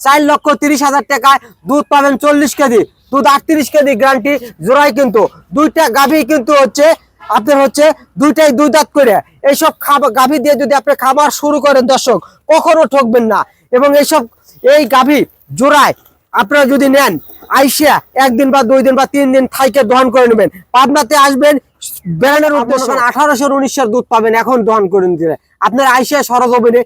চার লক্ষ তিরিশ হাজার টাকায় দুধ পাবেন চল্লিশ কেজি। দুধ আটত্রিশ কেজি গ্যারান্টি জোড়াই কিন্তু। দুইটা গাভী কিন্তু হচ্ছে, আপনার হচ্ছে দুইটাই দুই দাঁত করে। এইসব খাবার গাভী দিয়ে যদি আপনি খাবার শুরু করেন দর্শক, কখনো ঠকবেন না। এবং এইসব, এই গাভী জোড়ায় আপনারা যদি নেন, আইসিয়া একদিন বা দুই দিন বা তিন দিন থাইকে দহন করে নেবেন। পাবনাতে আসবেন ব্র্যান্ডের উদ্দেশ্য। আঠারোশো উনিশশোর দুধ পাবেন এখন দহন করে নিতে আপনার সরজমিনে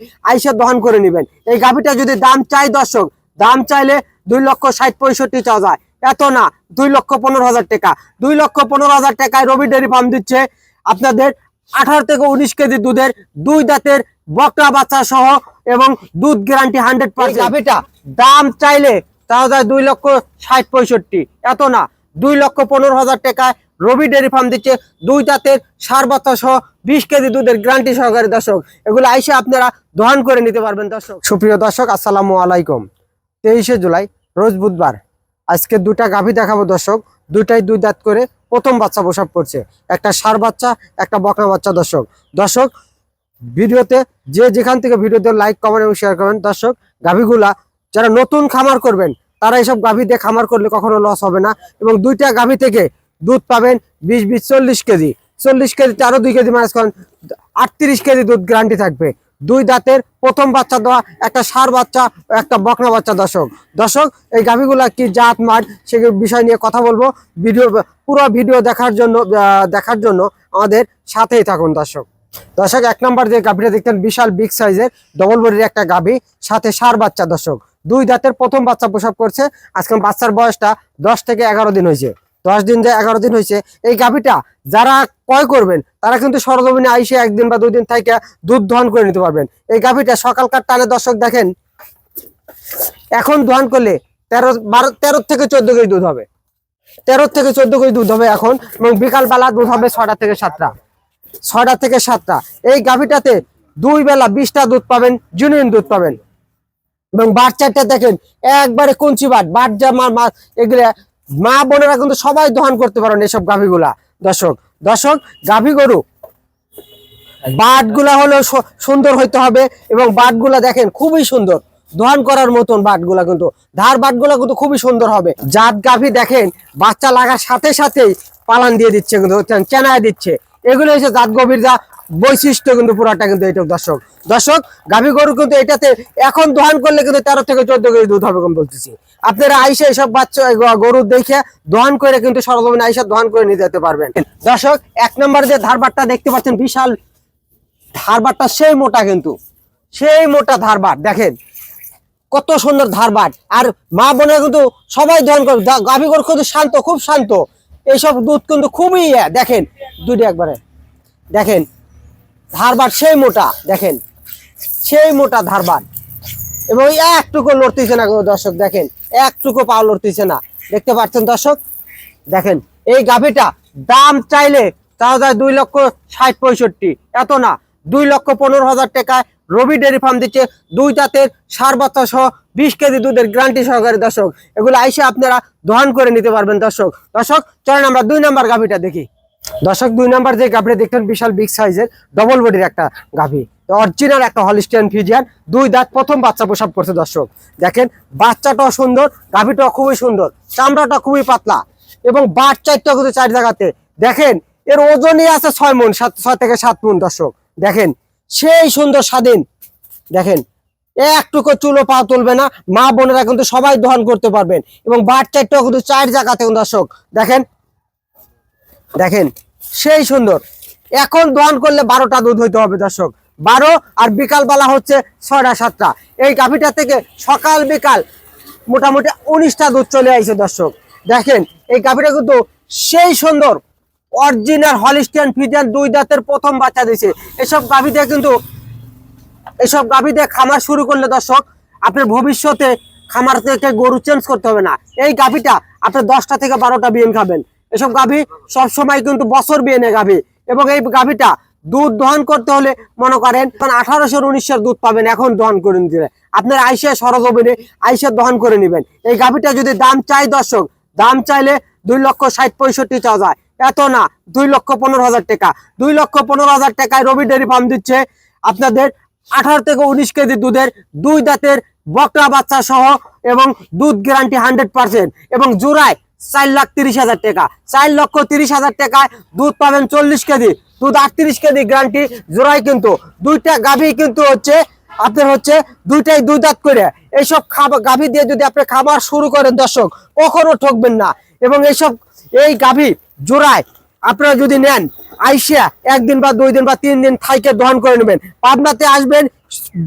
দহন করে নেবেন। এই গাভীটা যদি দাম চাই দর্শক দাম চাইলে দুই লক্ষ ষাট পঁয়ষট্টি চাওয়া যায়। এত না দুই লক্ষ পনেরো হাজার টাকা। দুই লক্ষ পনেরো হাজার টাকায় রবি ডেয়ারি ফার্ম দিচ্ছে আপনাদের আঠারো থেকে উনিশ কেজি দুধের দুই দাঁতের বকরা বাচ্চা সহ এবং দুধ গ্যারান্টি হান্ড্রেড পার্সেন্ট গাভীটা দাম চাইলে তাও যায় দুই লক্ষ ষাট পঁয়ষট্টি। এত না দুই লক্ষ পনেরো হাজার টাকায় রবি ডেয়ারি ফার্ম দিচ্ছে দুই দাঁতের সার বাচ্চা সহ বিশ কেজি দুধের গ্যারান্টি সহকারে দর্শক, এগুলো আইসে আপনারা দহন করে নিতে পারবেন দর্শক। সুপ্রিয় দর্শক, আসসালামু আলাইকুম। তেইশে জুলাই, রোজ বুধবার। আজকে দুটা গাভী দেখাবো দর্শক দুটাই দুই দাঁত করে প্রথম বাচ্চা প্রসব করছে। একটা সার বাচ্চা, একটা বকনা বাচ্চা দর্শক। দর্শক, ভিডিওতে যে যেখান থেকে ভিডিওতে লাইক কমেন্ট এবং শেয়ার করবেন দর্শক, গাভীগুলা যারা নতুন খামার করবেন, তারা এইসব গাভী দিয়ে খামার করলে কখনো লস হবে না। এবং দুইটা গাভী থেকে দুধ পাবেন বিশ বিশ, চল্লিশ কেজি। চল্লিশ কেজিতে আরও দুই কেজি মাইনাস করেন। আটত্রিশ কেজি দুধ গ্যারান্টি থাকবে। দুই দাঁতের প্রথম বাচ্চা দেওয়া, একটা সার বাচ্চা, একটা বকনা বাচ্চা দর্শক। দর্শক, এই গাভীগুলা কি জাত, মাঠ, সে বিষয় নিয়ে কথা বলব। ভিডিও, পুরো ভিডিও দেখার জন্য দেখার জন্য আমাদের সাথেই থাকুন দর্শক। দর্শক, এক নম্বর যে গাভীটা দেখতেন, বিশাল বিগ সাইজের ডবল বডির একটা গাভী, সাথে সার বাচ্চা দর্শক। দুই দাঁতের প্রথম বাচ্চা প্রসব করছে। আজকে বাচ্চার বয়সটা দশ থেকে এগারো দিন হয়েছে। দশ দিন যে এগারো দিন হয়েছে, এই গাভীটা যারা ক্রয় করবেন, তারা কিন্তু সরজমিনে আইসে একদিন বা দুই দিন থেকে দুধ দহন করে নিতে পারবেন। এই গাভীটা সকালকার টানে দর্শক দেখেন, এখন দহন করলে তেরো, বারো, তেরো থেকে চোদ্দ কেজি দুধ হবে। তেরো থেকে চোদ্দ কেজি দুধ হবে এখন এবং বিকাল বেলা দুধ হবে ছটা থেকে সাতটা। ছটা থেকে সাতটা। এই গাভীটাতে দুই বেলা বিশটা দুধ পাবেন জুনিয়ন দুধ পাবেন। এবং বাট চারটা দেখেন, একবারে কঞ্চি বাট বাট যা মা মা এগুলো মা বোনেরা কিন্তু সবাই দহন করতে পারেন এসব গাভীগুলা। দর্শক দর্শক, গাভী গরু। বাটগুলা হলো সুন্দর হইতে হবে এবং বাটগুলা দেখেন খুবই সুন্দর। দহন করার মতন বাটগুলা কিন্তু। ধার বাটগুলা কিন্তু খুবই সুন্দর হবে। জাত গাভী দেখেন, বাচ্চা লাগার সাথে সাথেই পালান দিয়ে দিচ্ছে কিন্তু, চেনায় দিচ্ছে। এগুলো হচ্ছে জাত গভীর যা বৈশিষ্ট্য কিন্তু পুরাটা কিন্তু এটা দর্শক। দর্শক, গাভী গরু কিন্তু এটাতে এখন দহন করলে কিন্তু তেরো থেকে চোদ্দ কেজি দুধ হবে বলতেছি। আপনারা আইসে এইসব বাচ্চা গরু দেখে দহন করে কিন্তু সরজমিনে আইসা দহন করে নিয়ে যেতে পারবেন। দর্শক, এক নম্বর যে ধারবারটা দেখতে পাচ্ছেন, বিশাল ধারবারটা সেই মোটা কিন্তু। সেই মোটা ধারবার, দেখেন। কত সুন্দর ধারবার। আর মা বোনের কিন্তু সবাই দহন করে। গাভী গরু কিন্তু শান্ত, খুব শান্ত। এইসব দুধ কিন্তু খুবই দেখেন। দুইটা একবারে। দেখেন ধারবার সেই মোটা, দেখেন, সেই মোটা ধারবার এবং একটুকু লড়তেছে না দর্শক, দেখেন, একটুকু পা লড়তেছে না। দেখতে পাচ্ছেন দর্শক? দেখেন, এই গাভীটা দাম চাইলে যায় দুই লক্ষ ষাট পঁয়ষট্টি, এত না। দুই লক্ষ পনেরো হাজার টাকায় রবি ডেয়ারি ফার্ম দিচ্ছে দুই জাতের সার বাচ্চা সহ বিশ কেজি দুধের গ্যারান্টি সহকারে দর্শক। এগুলো আইসে আপনারা দহন করে নিতে পারবেন দর্শক। দর্শক, চলেন আমরা দুই নাম্বার গাভীটা দেখি। দর্শক, দুই নাম্বার যে গাভীটা দেখতেন বিশাল বিগ সাইজের ডবল বডির একটা গাভী। অরিজিনাল একটা হলিস্টিয়ান ফিজিয়ান দুই দাঁত, প্রথম বাচ্চা প্রসব করছে দর্শক। দেখেন, বাচ্চাটাও সুন্দর, গাভীটাও খুবই সুন্দর, চামড়াটা খুবই পাতলা এবং বাট চারটা কিন্তু চার জায়গাতে। দেখেন, এর ওজনই আছে ছয় মন, সাত, ছয় থেকে সাত মন দর্শক। দেখেন, সেই সুন্দর স্বাধীন। দেখেন, একটুকু চুলো পা তুলবে না, মা বোনেরা কিন্তু সবাই দহন করতে পারবেন এবং বাট চারটাও কিন্তু চার জায়গাতে দর্শক। দেখেন দেখেন, সেই সুন্দর। এখন দহন করলে বারোটা দুধ হইতে হবে, দর্শক। বারো আর বিকাল বেলা হচ্ছে ছয়টা, সাতটা। এই গাভীটা থেকে সকাল বিকাল মোটামুটি উনিশটা দুধ চলে আইছে, দর্শক। দেখেন, এই গাভীটা কিন্তু সেই সুন্দর। অরিজিনাল হলিস্টিয়ান ফিজিয়ান দুই দাঁতের প্রথম বাচ্চা দিয়েছে এসব গাভীতে কিন্তু এসব গাভী দিয়ে খামার শুরু করলে, দর্শক, আপনার ভবিষ্যতে খামার থেকে গরু চেঞ্জ করতে হবে না। এই গাভীটা আপনি দশটা থেকে বারোটা বিয়েন খাবেন। এসব গাভী সবসময় কিন্তু বছর বিয়েনে গাভী। এবং এই গাভীটা দুধ দহন করতে হলে মনে করেন আঠারোশো উনিশশোর দুধ পাবেন এখন দহন করে দিলে আপনার আইসে সরজমিনে আইসে দহন করে নেবেন। এই গাভীটা যদি দাম চাই দর্শক, দাম চাইলে দুই লক্ষ ষাট পঁয়ষট্টি চাওয়া যায়। এত না, দুই লক্ষ পনেরো হাজার টাকা। দুই লক্ষ পনেরো হাজার টাকায় রবি ডেয়ারি ফার্ম দিচ্ছে আপনাদের আঠারো থেকে উনিশ কেজি দুধের দুই দাঁতের বকরা বাচ্চা সহ এবং দুধ গ্যারান্টি হান্ড্রেড পার্সেন্ট এবং জোড়ায় চার লাখ তিরিশ হাজার টাকা। চার লক্ষ তিরিশ হাজার টাকায় দুধ পাবেন চল্লিশ কেজি। দুধ আটত্রিশ কেজি গ্যারান্টি জোড়ায় কিন্তু। দুইটা গাভী কিন্তু হচ্ছে, আপনার হচ্ছে দুইটাই দুই দাঁত করে। এইসব খাবার গাভী দিয়ে যদি আপনি খাবার শুরু করেন দর্শক, কখনো ঠকবেন না। এবং এইসব এই গাভী জোড়ায় আপনারা যদি নেন, আইসিয়া একদিন বা দুই দিন বা তিন দিন থাইকে দহন করে নেবেন। পাবনাতে আসবেন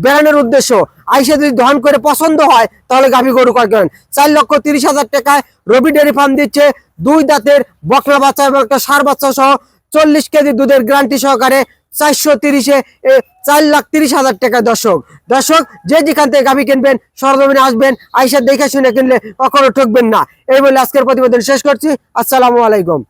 বেড়ানোর উদ্দেশ্য, আইসা যদি দহন করে পছন্দ হয়, তাহলে গাভী গরু কয় করেন। চার লক্ষ তিরিশ হাজার টাকায় রবি ডেয়ারি ফার্ম দিচ্ছে দুই দাঁতের বকরা বাচ্চা এবং একটা সার বাচ্চা সহ চল্লিশ কেজি দুধের গ্যারান্টি সহকারে চারশো তিরিশে চার লাখ তিরিশ হাজার টাকা দর্শক। দর্শক, যে যেখান থেকে গাভী কিনবেন, সরজমিনে আসবেন, আইসা দেখে শুনে কিনলে কখনো ঠকবেন না। এই বলে আজকের প্রতিবেদন শেষ করছি। আসসালামু আলাইকুম।